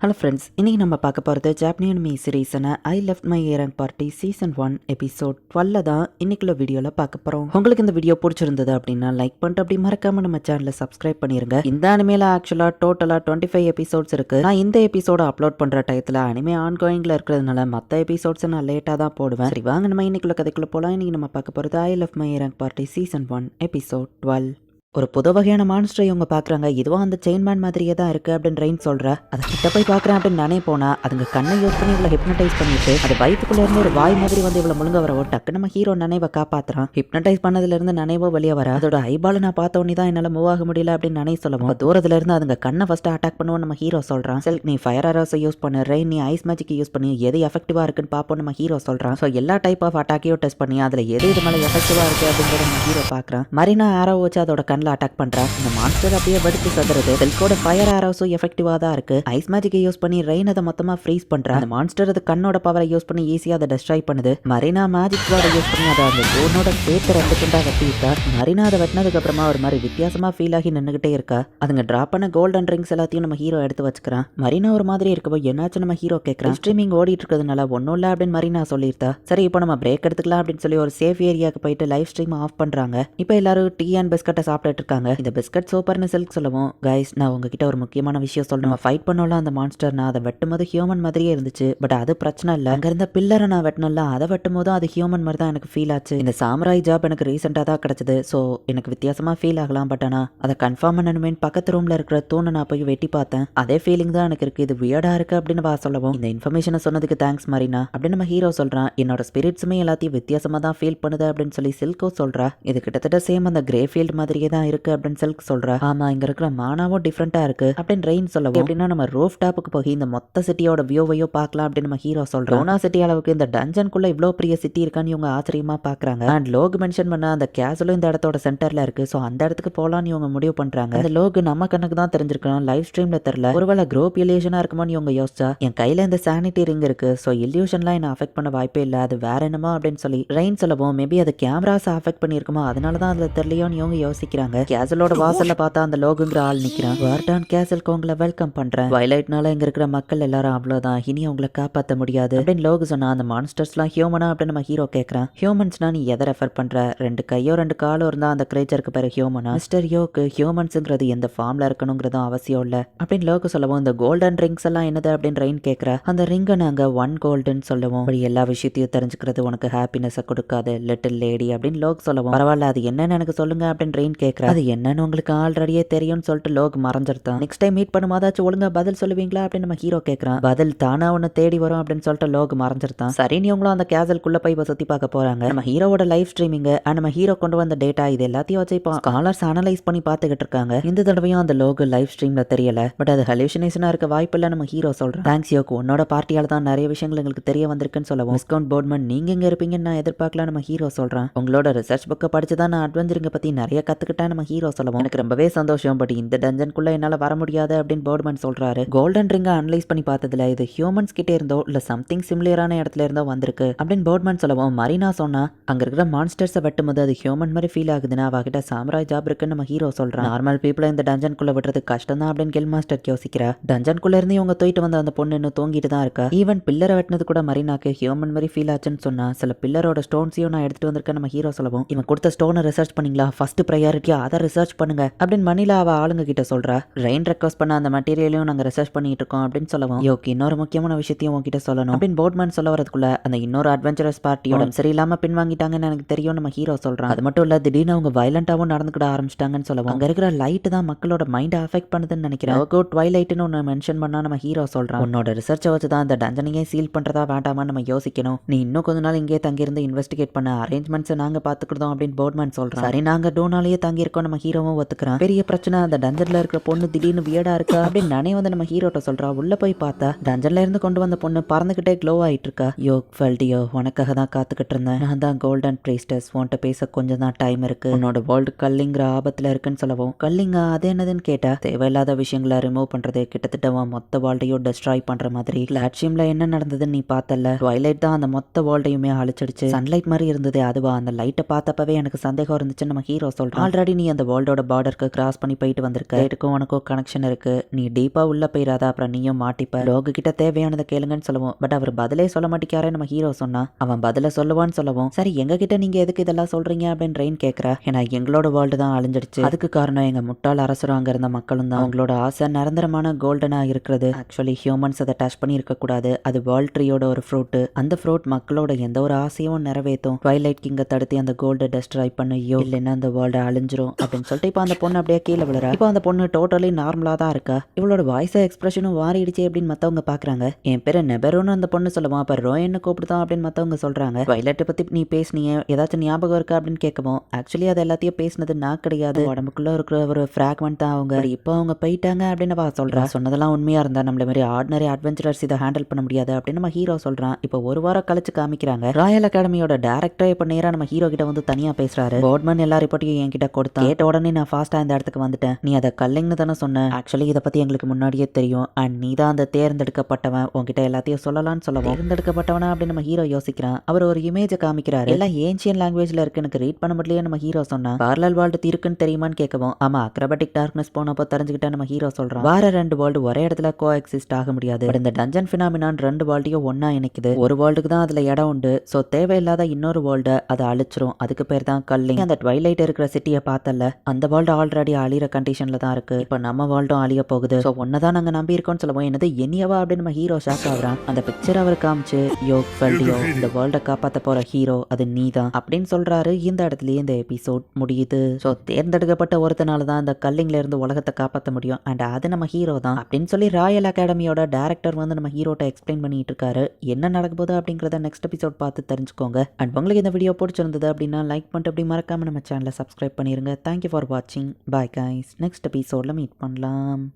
Hello friends இன்றைக்கி நம்ம பார்க்க போகிறது ஜாப்னியன் மீ சீரீஸான I left my A rank party season one episode டுவெல்ல தான் இன்னைக்குள்ள வீடியோவில் பார்க்க போகிறோம் உங்களுக்கு இந்த வீடியோ பிடிச்சிருந்தது அப்படின்னா லைக் பண்ணிட்டு அப்படி மறக்காம நம்ம சேனலை சப்ஸ்கிரைப் பண்ணிருங்க. இந்த அனிமேல ஆக்சுவலாக டோட்டலாக டுவெண்ட்டி ஃபைவ் எபிசோட்ஸ் இருக்கு. நான் இந்த எபிசோட அப்லோட் பண்ணுற டயத்தில் அனிமே ஆன் கோயிங்கில் இருக்கிறதுனால மற்ற எபிசோட்ஸ் நான் லேட்டாக தான் போடுவேன். சரி வாங்க நம்ம இன்னைக்குள்ள கதைக்குள்ள போகலாம் இன்னைக்கு நம்ம பார்க்க போகிறது I left my A rank party season one episode twelve ஒரு புது வகையான மான்ஸ்டரை இவங்க பார்க்குறாங்க இதுவும் அந்த செயின் மேன் மாதிரியே தான் இருக்குது அப்படின்னு ரெயின் சொல்கிற அதை கிட்ட போய் பார்க்குறேன் அப்படின்னு நானே போனால் அதுங்க கண்ணை யூஸ் பண்ணி இவளை ஹிப்னடைஸ் பண்ணிட்டு அது வயிற்றுக்குள்ள இருந்து ஒரு வாய் மாதிரி வந்து இவ்வளோ முழுங்க வரவோ டக்கு நம்ம ஹீரோ நினைவை காப்பாற்றுறான் ஹிப்னடைஸ் பண்ணதுலேருந்து நனைவோ நினைவோ வெளியே வர. அதோட ஐபால நான் பார்த்த தான் என்னால் மூவ் ஆக முடியல அப்படின்னு நினை சொல்லவும். தூரத்துல இருந்து அதுங்க கண்ணை ஃபஸ்ட்டு அட்டாக் பண்ணுவோம் நம்ம ஹீரோ சொல்கிறான் செல் நீ ஃபயர் அரோஸை யூஸ் பண்ணு. ரெயின் நீ ஐஸ் மேஜிக் யூஸ் பண்ணி. எது எஃபெக்டிவாக இருக்குன்னு பார்ப்போம் நம்ம ஹீரோ சொல்கிறான் ஸோ எல்லா டைப் ஆஃப் அட்டாக்கையும் டெஸ்ட் பண்ணி அதில் எது இது மேலே எஃபெக்டிவாக இருக்குது அப்படிங்கிறத நம்ம ஹீரோ பார்க்குறான் மரினா ஆரோ வச்சு அதோட கண் கண்ணில் அட்டாக் பண்றா. இந்த மான்ஸ்டர் அப்படியே வடிச்சு சதுறது. செல்கோட ஃபயர் ஆரோஸும் எஃபெக்டிவா தான் இருக்கு. ஐஸ் மேஜிக்கை யூஸ் பண்ணி ரெயின் அதை மொத்தமா ஃப்ரீஸ் பண்றா. அந்த மான்ஸ்டர் அது கண்ணோட பவரை யூஸ் பண்ணி ஈஸியா அதை டெஸ்ட்ராய் பண்ணுது. மரினா மேஜிக் கார்டை யூஸ் பண்ணி அதை அந்த ஜோனோட சேர்த்து ரெண்டு துண்டா கட்டி விட்டா மரினா அதை வெட்டினதுக்கு அப்புறமா ஒரு மாதிரி வித்தியாசமா ஃபீல் ஆகி நின்னுகிட்டே இருக்கா. அதுங்க டிராப் பண்ண கோல்டன் ரிங்ஸ் எல்லாத்தையும் நம்ம ஹீரோ எடுத்து வச்சுக்கிறான். மரினா ஒரு மாதிரி இருக்கப்போ என்னாச்சு நம்ம ஹீரோ கேட்கறான் ஸ்ட்ரீமிங் ஓடிட்டு இருக்கிறதுனால ஒன்றும் இல்லை அப்படின்னு மரினா சொல்லியிருந்தா. சரி இப்போ நம்ம பிரேக் எடுத்துக்கலாம் அப்படின்னு சொல்லி ஒரு சேஃப் ஏரியாவுக்கு போயிட்டு லைவ் ஸ்ட்ரீம் ஆஃப் பண்றாங்க. இப்போ எல்லாரும் டீ அண்ட் பிஸ்கட்டை சாப்பிட்டு இருக்காங்க இந்த பிஸ்கட் சூப்பர்னு சில்க் சொல்லவும் கைஸ் நான் உங்ககிட்ட ஒரு முக்கியமான விஷயம் சொல்லணும் ஃபைட் பண்ணோம்ல அந்த மான்ஸ்டர்னா நான் அதை வெட்டும் போது ஹியூமன் மாதிரியே இருந்துச்சு. பட் அது பிரச்சனை இல்லை. அங்க இருந்த பில்லரை நான் வெட்டணும்ல அதை வெட்டும் போதும் அது ஹியூமன் மாதிரி தான் எனக்கு ஃபீல் ஆச்சு. இந்த சாம்ராய் ஜாப் எனக்கு ரீசெண்டாக தான் கிடைச்சது. ஸோ எனக்கு வித்தியாசமா ஃபீல் ஆகலாம். பட் ஆனால் அதை கன்ஃபார்ம் பண்ணணுமே பக்கத்து ரூம்ல இருக்கிற தூணை நான் போய் வெட்டி பார்த்தேன். அதே ஃபீலிங் தான் எனக்கு இருக்கு. இது வியர்டா இருக்கு அப்படின்னு வா சொல்லவும். இந்த இன்ஃபர்மேஷனை சொன்னதுக்கு தேங்க்ஸ் மரினா. அப்படின்னு நம்ம ஹீரோ சொல்றான். என்னோட ஸ்பிரிட்ஸுமே எல்லாத்தையும் வித்தியாசமா தான் ஃபீல் பண்ணுது அப்படின்னு சொல்லி சில்கோ சொல்றா. இது கிட்டத்தட்ட சேம் அந்த கிரே ஃபீல்டு மாதிரியே தான் இருக்கு அப்படின்னு சில்க் சொல்றா. ஆமா இங்க இருக்கிற மானாவும் டிஃப்ரெண்டா இருக்கு அப்படின்னு ரெயின் சொல்லவும் எப்படின்னா நம்ம ரூஃப் டாப்புக்கு போய் இந்த மொத்த சிட்டியோட வியூவையோ பார்க்கலாம் அப்படின்னு நம்ம ஹீரோ சொல்றோம் ரோனா சிட்டி அளவுக்கு இந்த டஞ்சனுக்குள்ள இவ்வளோ பெரிய சிட்டி இருக்கான்னு இவங்க ஆச்சரியமா பாக்குறாங்க அண்ட் லோக் மென்ஷன் பண்ண அந்த கேசலும் இந்த இடத்தோட சென்டர்ல இருக்கு. ஸோ அந்த இடத்துக்கு போலான்னு இவங்க முடிவு பண்றாங்க. அந்த லோக் நம்ம கண்ணுக்கு தான் தெரிஞ்சிருக்கணும். லைவ் ஸ்ட்ரீம்ல தெரியல. ஒருவேளை குரோப் இல்யூஷனா இருக்குமோன்னு இவங்க யோசிச்சா என் கையில இந்த சானிட்டி ரிங் இருக்கு. ஸோ இல்யூஷன்லாம் என்ன அஃபெக்ட் பண்ண வாய்ப்பே இல்லை. அது வேற என்னமோ அப்படின்னு சொல்லி ரெயின் சொல்லவும் மேபி அது கேமராஸ் அஃபெக்ட் பண்ணியிருக்குமோ அதனால தான் அதுல தெரியலையோன்னு இவங்க யோசிக்கிறாங்க. கேசலோட வாசல்ல பார்த்தா அந்த லோகுங்கிற ஆள் நிக்கிறான். வார்டான் கேசலுக்கு உங்களை வெல்கம் பண்றேன். வயலைட்னால இங்க இருக்கிற மக்கள் எல்லாரும் அவ்வளவுதான். இனி அவங்கள காப்பாற்ற முடியாது. அப்படின்னு லோகு சொன்னா அந்த மான்ஸ்டர்ஸ்லாம் ஹியூமனா அப்படின்னு நம்ம ஹீரோ கேட்கறான் ஹியூமன்ஸ்னா நீ எதை ரெஃபர் பண்ற? ரெண்டு கையோ ரெண்டு காலோ இருந்தா அந்த கிரேச்சருக்கு பேரு ஹியூமனா மிஸ்டர் யோக்கு ஹியூமன்ஸுங்கிறது எந்த ஃபார்ம்ல இருக்கணுங்கிறதும் அவசியம் இல்ல. அப்படின்னு லோகு சொல்லவும் இந்த கோல்டன் ரிங்ஸ் எல்லாம் என்னது? அப்படின்னு ரெயின் கேட்கற அந்த ரிங்கை நாங்க ஒன் கோல்டுன்னு சொல்லுவோம். அப்படி எல்லா விஷயத்தையும் தெரிஞ்சுக்கிறது உனக்கு ஹாப்பினஸை கொடுக்காது லிட்டில் லேடி அப்படின்னு லோக் சொல்லவும் பரவாயில்ல அது என்னன்னு எனக்கு சொல்லுங்க அப்படின்னு ரெயின் கேட்கற அது என்னன்னு உங்களுக்கு ஆல்ரெடியே தெரியும்னு சொல்லிட்டு லோக் மறைஞ்சிருத்தான். நெக்ஸ்ட் டைம் மீட் பண்ணும்போதாச்சும் ஒழுங்கா பதில் சொல்லுவீங்களா அப்படின்னு நம்ம ஹீரோ கேட்குறான் பதில் தானா ஒன்று தேடி வரும் அப்படின்னு சொல்லிட்டு லோக் மறைஞ்சிருத்தான். சரி நீ உங்களும் அந்த கேசல்குள்ள போய் இப்போ சுத்தி பார்க்க போறாங்க. நம்ம ஹீரோவோட லைஃப் ஸ்ட்ரீமிங் நம்ம ஹீரோ கொண்டு வந்த டேட்டா இது எல்லாத்தையும் வச்சு இப்போ ஸ்காலர்ஸ் அனலைஸ் பண்ணி பார்த்துக்கிட்டு இருக்காங்க. இந்த தடவையும் அந்த லோகோ லைவ் ஸ்ட்ரீம்ல தெரியல. பட் அது ஹலூசினேஷனா இருக்க வாய்ப்பு இல்லை நம்ம ஹீரோ சொல்றேன். தேங்க்ஸ் யோக்கு உன்னோட பார்ட்டியால தான் நிறைய விஷயங்கள் எங்களுக்கு தெரிய வந்திருக்குன்னு சொல்லவும். டிஸ்கவுண்ட் போர்ட்மன் நீங்க எங்க இருப்பீங்கன்னு நான் எதிர்பார்க்கல நம்ம ஹீரோ சொல்றேன். உங்களோட ரிசர்ச் புக்கை படிச்சு தான் நான் அட்வென்ச்சருங்க பத்தி நிறைய கத்துக்கிட்டேன் நம்ம ஹீரோ சொல்லவும். எனக்கு ரொம்பவே சந்தோஷம் பட் இந்த டஞ்சனுக்குள்ள என்னால வர முடியாது அப்படின்னு பேர்ட்மேன் சொல்றாரு. கோல்டன் ரிங்கை அனலைஸ் பண்ணி பார்த்ததுல இது ஹியூமன்ஸ் கிட்டே இருந்தோ இல்ல சம்திங் சிமிலியரான இடத்துல இருந்தோ வந்திருக்கு அப்படின்னு போர்ட்மேன் சொல்லவும். மரினா சொன்னா அங்க இருக்கிற மான்ஸ்டர்ஸை வெட்டும்போது அது ஹியூமன் மாதிரி ஃபீல் ஆகுதுன்னா அவகிட்ட சாம்ராஜ் ஜாப் இருக்குன்னு நம்ம ஹீரோ சொல்றான். நார்மல் பீப்புளை இந்த டஞ்சனுக்குள்ள விடுறது கஷ்டம் தான் அப்படின்னு கில் மாஸ்டர் யோசிக்கிறா. டஞ்சனுக்குள்ள இருந்து இவங்க தூக்கிட்டு வந்த அந்த பொண்ணு இன்னும் தூங்கிட்டு தான் இருக்கா? ஈவன் பில்லரை வெட்டினது கூட மரினாக்கு ஹியூமன் மாதிரி ஃபீல் ஆச்சுன்னு சொன்னா சில பில்லரோட ஸ்டோன்ஸையும் நான் எடுத்துட்டு வந்திருக்கேன் நம்ம ஹீரோ சொல்லவும். இவன் கொடுத்த ஸ்டோனை ரிசர்ச் பண்ணீங்களா? ஃபர்ஸ்ட் ப்ரையாரிட்டியா அதை ரிசர்ச் பண்ணுங்க அப்படின்னு மணிலா அவ ஆளுங்க கிட்ட சொல்றா. ரெயின் ரெக்வஸ்ட் பண்ண அந்த மெட்டீரியலையும் நாங்க ரிசர்ச் பண்ணிட்டு இருக்கோம் அப்படின்னு சொல்லவும் யோக்கு இன்னொரு முக்கியமான விஷயத்தையும் உங்ககிட்ட சொல்லணும். அப்படின்னு போர்ட்மேன் சொல்ல வரதுக்குள்ள அந்த இன்னொரு அட்வென்ச்சரஸ் பார்ட்டியோட சரியில்லாம பின்வாங்கிட்டாங்கன்னு எனக்கு தெரியும் நம்ம ஹீரோ சொல்றான். அது மட்டும் இல்ல திடீர்னு அவங்க வயலண்டாவும் நடந்துக்கிட ஆரம்பிச்சிட்டாங்கன்னு சொல்லவும் அங்க இருக்கிற லைட் தான் மக்களோட மைண்டை அஃபெக்ட் பண்ணுதுன்னு நினைக்கிறேன். ஓகோ ட்வைலைட்னு ஒன்று மென்ஷன் பண்ணா நம்ம ஹீரோ சொல்றான். உன்னோட ரிசர்ச்சை வச்சு தான் அந்த டஞ்சனையே சீல் பண்றதா வேண்டாமான்னு நம்ம யோசிக்கணும். நீ இன்னும் கொஞ்ச நாள் இங்கே தங்கியிருந்து இன்வெஸ்டிகேட் பண்ண. அரேஞ்ச்மெண்ட்ஸ் நாங்க பாத்துக்கிட்டோம் அப்படின்னு போர்ட்மேன் சொல்றான். சரி. நாங்க டோனாலேயே வாங்கியிருக்கோம். நம்ம ஹீரோவும் ஒத்துக்கிறான். பெரிய பிரச்சனை அந்த டஞ்சன்ல இருக்கிற பொண்ணு திடீர்னு வியடா இருக்கா? அப்படின்னு நானே வந்து நம்ம ஹீரோட்ட சொல்றா. உள்ள போய் பார்த்தா டஞ்சன்ல இருந்து கொண்டு வந்த பொண்ணு பறந்துகிட்டே க்ளோ ஆயிட்டு இருக்கா. யோ ஃபெல்டியோ உனக்காக தான் காத்துக்கிட்டு இருந்தேன். நான் தான் கோல்டன் பிரீஸ்டஸ் உன்கிட்ட பேச கொஞ்சம் தான் டைம் இருக்கு. உன்னோட வேர்ல்டு கல்லிங்கிற ஆபத்துல இருக்குன்னு சொல்லவும். கல்லிங்கா அது என்னதுன்னு கேட்டா தேவையில்லாத விஷயங்களை ரிமூவ் பண்றது கிட்டத்தட்ட மொத்த வேர்ல்டையும் டெஸ்ட்ராய் பண்ற மாதிரி. லாட்சியம்ல என்ன நடந்ததுன்னு நீ பார்த்தல ட்வைலைட் தான் அந்த மொத்த வேர்ல்டையுமே அழிச்சிடுச்சு. சன்லைட் மாதிரி இருந்தது அதுவா? அந்த லைட்டை பார்த்தப்பவே எனக்கு சந்தேகம் இருந்துச்சு நம்ம ஹீரோ சொல்றோம் ஆல்ரெடி ஆல்ரெடி நீ அந்த வேர்ல்டோட பார்டருக்கு கிராஸ் பண்ணி போயிட்டு வந்திருக்க. இதுக்கும் உனக்கும் கனெக்ஷன் இருக்கு. நீ டீப்பா உள்ள போயிடாத அப்புறம் நீயும் மாட்டிப்ப. லோகு கிட்ட தேவையானதை கேளுங்கன்னு சொல்லுவோம். பட் அவர் பதிலே சொல்ல மாட்டேங்காரே நம்ம ஹீரோ சொன்னா. அவன் பதில சொல்லுவான்னு சொல்லவும். சரி எங்க கிட்ட நீங்க எதுக்கு இதெல்லாம் சொல்றீங்க அப்படின்னு ரெயின் கேக்குறா? ஏன்னா எங்களோட வேர்ல்டு தான் அழிஞ்சிடுச்சு. அதுக்கு காரணம் எங்க முட்டாள் அரசரும் அங்க இருந்த மக்களும் தான். அவங்களோட ஆசை நிரந்தரமான கோல்டனா இருக்கிறது. ஆக்சுவலி ஹியூமன்ஸ் அதை டச் பண்ணி இருக்க கூடாது. அது வேர்ல்ட் ட்ரீயோட ஒரு ஃப்ரூட் அந்த ஃப்ரூட் மக்களோட எந்த ஒரு ஆசையும் நிறைவேற்றும் ட்வைலைட் கிங்க தடுத்து அந்த கோல்டை டெஸ்ட்ராய் பண்ணியோ இல்லைன்னா அந்த வேர்ல்டு அழிஞ்சிரும். அப்படின்னு சொல்லிட்டு இப்போ அந்த பொண்ணு அப்படியே கீழே விழுறா. இப்போ அந்த பொண்ணு டோட்டலி நார்மலா தான் இருக்கா. இவளோட வாய்ஸ் எக்ஸ்பிரஷனும் மாறிடுச்சு அப்படின்னு மத்தவங்க பாக்குறாங்க. என் பேர் நெபரோன்னு அந்த பொண்ணு சொல்லுவான் அப்ப ரோயன்னு கூப்பிடுதான் அப்படின்னு மத்தவங்க சொல்றாங்க. ட்வைலைட்டை பத்தி நீ பேசுனீங்க ஏதாச்சும் ஞாபகம் இருக்கா அப்படின்னு கேட்கவும் ஆக்சுவலி அது எல்லாத்தையும் பேசினது நான் கிடையாது. உடம்புக்குள்ள இருக்கிற ஒரு ஃப்ராக்மெண்ட் தான் அவங்க. இப்போ அவங்க போயிட்டாங்க அப்படின்னு வா சொல்கிறா சொன்னதெல்லாம் உண்மையாக இருந்தா நம்மள மாதிரி ஆர்டினரி அட்வென்ச்சரர்ஸ் இதை ஹேண்டில் பண்ண முடியாது அப்படின்னு நம்ம ஹீரோ சொல்றான். இப்போ ஒரு வாரம் கழிச்சு காமிக்கிறாங்க. ராயல் அகாடமியோட டேரக்டர் இப்போ நேராக நம்ம ஹீரோ கிட்ட வந்து தனியாக பேசுகிறாரு போர்ட்மேன் எல்லா ரிப்போர்ட்டையும் என்கிட்ட கொடுத்தான் கேட்ட உடனே நான் ஃபாஸ்டா இந்த இடத்துக்கு வந்துட்டேன். நீ அதை கல்லிங்னு தானே சொன்ன. ஆக்சுவலி இதை பத்தி எங்களுக்கு முன்னாடியே தெரியும். அண்ட் நீ தான் அந்த தேர்ந்தெடுக்கப்பட்டவன். உன்கிட்ட எல்லாத்தையும் சொல்லலாம்னு சொல்லவும் தேர்ந்தெடுக்கப்பட்டவனா அப்படின்னு நம்ம ஹீரோ யோசிக்கிறான். அவர் ஒரு இமேஜை காமிக்கிறாரு. எல்லாம் ஏன்ஷியன் லாங்குவேஜ்ல இருக்கு. எனக்கு ரீட் பண்ண முடியலையே நம்ம ஹீரோ சொன்னா. பார்லல் வேர்ல்டு இருக்குன்னு தெரியுமான்னு கேட்கவும் ஆமா அக்ரபட்டிக் டார்க்னஸ் போனப்போ தெரிஞ்சுக்கிட்டா நம்ம ஹீரோ சொல்றான். வேற ரெண்டு வேர்ல்டு ஒரே இடத்துல கோ எக்ஸிஸ்ட் ஆக முடியாது. இந்த டஞ்சன் ஃபினாமினான் ரெண்டு வேர்ல்டையும் ஒண்ணா இணைக்குது. ஒரு வேர்ல்டுக்கு தான் அதுல இடம் உண்டு. ஸோ தேவையில்லாத இன்னொரு வேர்ல்டை அதை அழிச்சிரும். அதுக்கு பேர் தான் கல்லிங். அந்த ட்வைலைட் இருக்கிற சிட்டியை பார்த்தல அந்த வேர்ல்டு ஆல்ரெடி அழிகிற கண்டிஷன்ல தான் இருக்கு. இப்போ நம்ம வேர்ல்டும் அழிய போகுது. ஸோ ஒன்னதான் நாங்க நம்பி இருக்கோம்னு சொல்லுவோம் என்னது என்னையவா அப்படின்னு நம்ம ஹீரோ ஷாக் ஆகுறான். அந்த பிக்சர் அவர் காமிச்சு யோ ஃபெல்டியோ இந்த வேர்ல்டை காப்பாத்த போற ஹீரோ அது நீ தான் அப்படின்னு சொல்றாரு. இந்த இடத்துலயே இந்த எபிசோட் முடியுது. ஸோ தேர்ந்தெடுக்கப்பட்ட ஒருத்தனால தான் இந்த கல்லிங்ல இருந்து உலகத்தை காப்பாற்ற முடியும். அண்ட் அது நம்ம ஹீரோ தான். அப்படின்னு சொல்லி ராயல் அகாடமியோட டேரக்டர் வந்து நம்ம ஹீரோட்ட எக்ஸ்பிளைன் பண்ணிட்டு இருக்காரு. என்ன நடக்க போகுது அப்படிங்கிறத நெக்ஸ்ட் எபிசோட் பார்த்து தெரிஞ்சுக்கோங்க. அண்ட் உங்களுக்கு இந்த வீடியோ பிடிச்சிருந்தது அப்படின்னா லைக் பண்ணிட்டு அப்படி மறக்காம நம்ம சேனலை சப்ஸ்கிரைப் பண்ணிருங்க. தேங்க்யூ ஃபார் வாட்சிங் பாய் கைஸ் நெக்ஸ்ட் எபிசோடில் மீட் பண்ணலாம்.